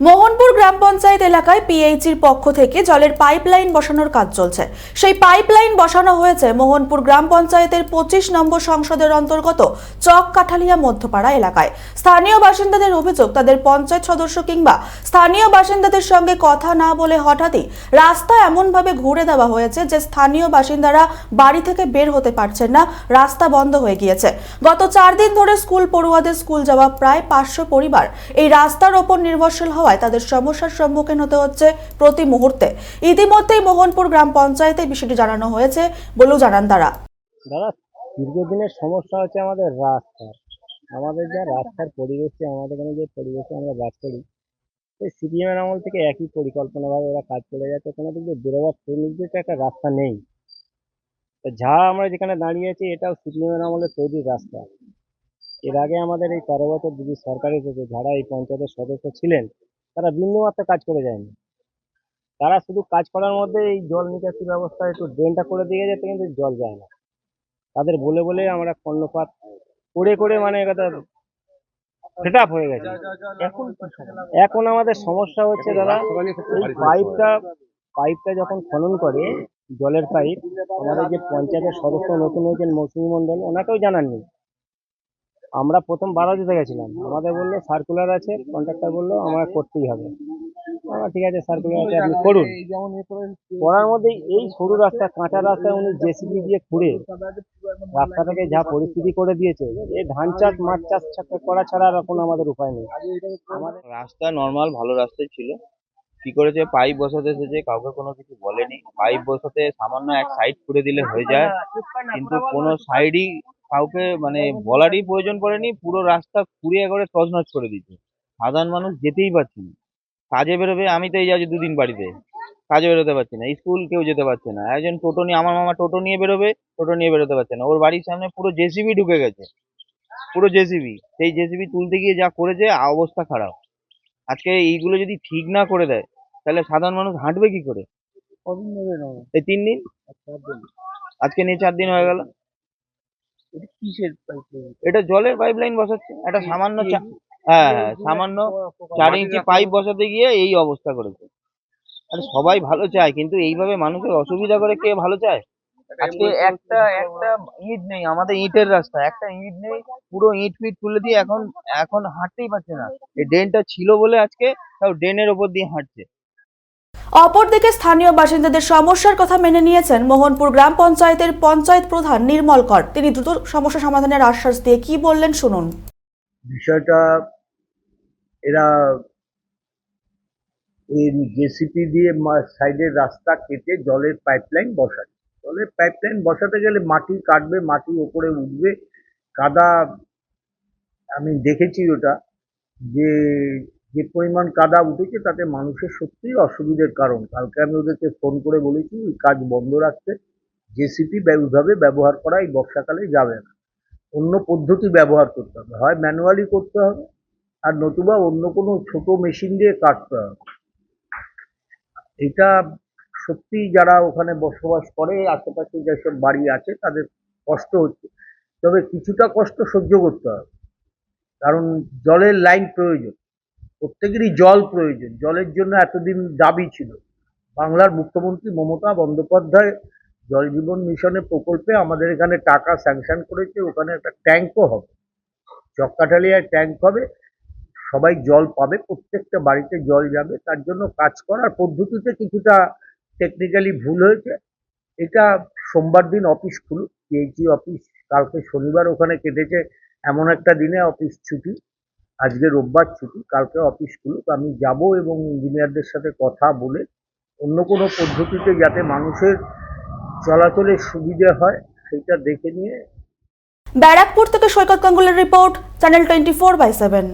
মোহনপুর গ্রাম পঞ্চায়েত এলাকায় পিএইচির পক্ষ থেকে জলের পাইপলাইন বসানোর কাজ চলছে। সেই পাইপলাইন বসানো হয়েছে মোহনপুর গ্রাম পঞ্চায়েতের পঁচিশ নম্বর সংসদের অন্তর্গত চক কাঠালিয়া মধ্যপাড়া এলাকায়। স্থানীয় বাসিন্দাদের অভিযোগ, তাদের পঞ্চায়েত সদস্য কিংবা স্থানীয় বাসিন্দাদের সঙ্গে কথা না বলে হঠাৎই রাস্তা এমনভাবে ঘুরে দেওয়া হয়েছে যে স্থানীয় বাসিন্দারা বাড়ি থেকে বের হতে পারছেন না, রাস্তা বন্ধ হয়ে গিয়েছে। গত চার দিন ধরে স্কুল পড়ুয়াদের স্কুল যাওয়া প্রায় পাঁচশো পরিবার এই রাস্তার ওপর নির্ভরশীল হওয়ায় তাদের সমস্যার সম্মুখীন হতে হচ্ছে প্রতি মুহূর্তে। ইতিমধ্যেই মোহনপুর গ্রাম পঞ্চায়েতে বিষয়টি জানানো হয়েছে বলেও জানান তারা। দাদা, দীর্ঘদিনের সমস্যা হচ্ছে আমাদের রাস্তার। আমাদের যা রাস্তার পরিবেশে, আমাদের এখানে যে পরিবেশে আমরা বাস করি, সেই সিপিএমের আমল থেকে একই পরিকল্পনাভাবে ওরা কাজ করে যাচ্ছে। কোনো দিক দিয়ে বেরোবার সুনির্দিষ্ট একটা রাস্তা নেই। তো যা আমরা যেখানে দাঁড়িয়ে আছি, এটাও সিপিএমের আমলে তৈরি রাস্তা। এর আগে আমাদের এই তেরো বছর দিদি সরকার এসেছে যারা এই পঞ্চায়েতের সদস্য ছিলেন তারা বিন্দুমাত্র কাজ করে যায়নি। তারা শুধু কাজ করার মধ্যে এই জল নিকাশি ব্যবস্থা একটু ড্রেনটা করে দিয়ে যেতে কিন্তু জল যায় না। তাদের বলে বলে আমরা কর্ণপাত করে করে মানে এটা সেট আপ হয়ে গেছে। এখন এখন আমাদের সমস্যা হচ্ছে দাদা, এই পাইপটা পাইপটা যখন খনন করে, জলের পাইপ, আমাদের যে পঞ্চায়েতের সদস্য নতুন হয়েছেন মৌসুমী মন্ডল ওনাকেও জানাননি। আমরা প্রথম বাধা দিতে গেছিলাম। আমাদের বলল সার্কুলার আছে কন্ট্রাক্টর বলল আমার করতেই হবে। আমরা ঠিক আছে সার্কুলার আছে, আপনি করুন। করার মধ্যে এই সরু রাস্তা, কাঁচা রাস্তায় উনি জেসিবি দিয়ে খুঁড়ে রাস্তাটাকে যা পরিস্থিতি করে দিয়েছে এই ধান চাষ, মাছ চাষ করা ছাড়া আর কোনো আমাদের উপায় নেই। রাস্তা নর্মাল ভালো রাস্তাই ছিল। কি করেছে পাইপ বসাতে এসেছে, কাউকে কোনো কিছু বলেনি। পাইপ বসাতে সামান্য এক সাইড করে দিলে হয়ে যায়, কিন্তু কোনো সাইডই কাউকে মানে বলারই প্রয়োজন পড়েনি পুরো রাস্তা খুঁড়িয়ে করে তছনছ করে দিচ্ছে সাধারণ মানুষ যেতেই পারছে না। কাজে বেরোবে আমি তো এই যাচ্ছি দুদিন বাড়িতে। কাজে বেরোতে পারছি না স্কুল কেউ যেতে পারছে না। একজন টোটো নিয়ে আমার মামা টোটো নিয়ে বেরোবে টোটো নিয়ে বেরোতে পারছে না। ওর বাড়ির সামনে পুরো জেসিবি ঢুকে গেছে। পুরো জেসিবি। সেই জেসিবি তুলতে গিয়ে যা করেছে অবস্থা খারাপ। আজকে এইগুলো যদি ঠিক না করে দেয় তাহলে সাধারণ মানুষ হাঁটবে কি করে? এই তিন দিন। আজকে নিয়ে চার দিন হয়ে গেল। এটা জলের পাইপ লাইন বসাচ্ছে। একটা সামান্য হ্যাঁ হ্যাঁ সামান্য চার ইঞ্চি পাইপ বসাতে গিয়ে এই অবস্থা করেছে। আরে সবাই ভালো চায় কিন্তু এইভাবে মানুষের অসুবিধা করে কে ভালো চায়? আজকে একটা একটা ইট নেই আমাদের ইটের রাস্তা। একটা ইট নেই পুরো ইট ফিট তুলে দিয়ে এখন এখন হাঁটতেই পারছে না। এই ড্রেনটা ছিল বলে আজকে তাও ড্রেনের ওপর দিয়ে হাঁটছে। অপরদিকে স্থানীয় বাসিন্দাদের সমস্যার কথা মেনে নিয়েছেন মোহনপুর গ্রাম পঞ্চায়েতের পঞ্চায়েত প্রধান নির্মল কর। তিনি দ্রুত সমস্যা সমাধানের আশ্বাস দিয়ে কি বললেন শুনুন। বিষয়টা এরা জেসিপি দিয়ে সাইডের রাস্তা কেটে জলের পাইপলাইন বসাচ্ছে জলের পাইপলাইন বসাতে গেলে মাটি কাটবে, মাটি ওপরে উঠবে। কাদা, আমি দেখেছি ওটা যে যে পরিমাণ কাদা উঠেছে তাতে মানুষের সত্যিই অসুবিধের কারণ। কালকে আমি ওদেরকে ফোন করে বলেছি এই কাজ বন্ধ রাখতে। জেসিপি ওইভাবে ব্যবহার করা এই বর্ষাকালে যাবে না। অন্য পদ্ধতি ব্যবহার করতে হবে। হয় ম্যানুয়ালি করতে হবে, আর নতুবা অন্য কোনো ছোট মেশিন দিয়ে কাটতে হবে। এটা সত্যি যারা ওখানে বসবাস করে, আশেপাশে যেসব বাড়ি আছে, তাদের কষ্ট হচ্ছে। তবে কিছুটা কষ্ট সহ্য করতে হবে, কারণ জলের লাইন প্রয়োজন। প্রত্যেকেরই জল প্রয়োজন। জলের জন্য এতদিন দাবি ছিল। বাংলার মুখ্যমন্ত্রী মমতা বন্দ্যোপাধ্যায় জল জীবন মিশনের প্রকল্পে আমাদের এখানে টাকা স্যাংশন করেছে, ওখানে একটা ট্যাঙ্কও হবে। চক্কাঠালিয়ায় ট্যাঙ্ক হবে, সবাই জল পাবে, প্রত্যেকটা বাড়িতে জল যাবে, তার জন্য কাজ করার পদ্ধতিতে কিছুটা টেকনিক্যালি ভুল হয়েছে। এটা সোমবার দিন অফিস খুলুক পিএইচি অফিস কালকে শনিবার ওখানে কেটেছে, এমন একটা দিনে অফিস ছুটি। আজকে রোববার ছুটি, কালকে অফিস খুলুক, আমি যাব এবং ইঞ্জিনিয়ারদের সাথে কথা বলে অন্য কোনো পদ্ধতিতে যাতে মানুষের চলাচলের সুবিধে হয় সেটা দেখে নিয়ে ব্যারাকপুর থেকে Saikat গাঙ্গুলের report channel twenty four by seven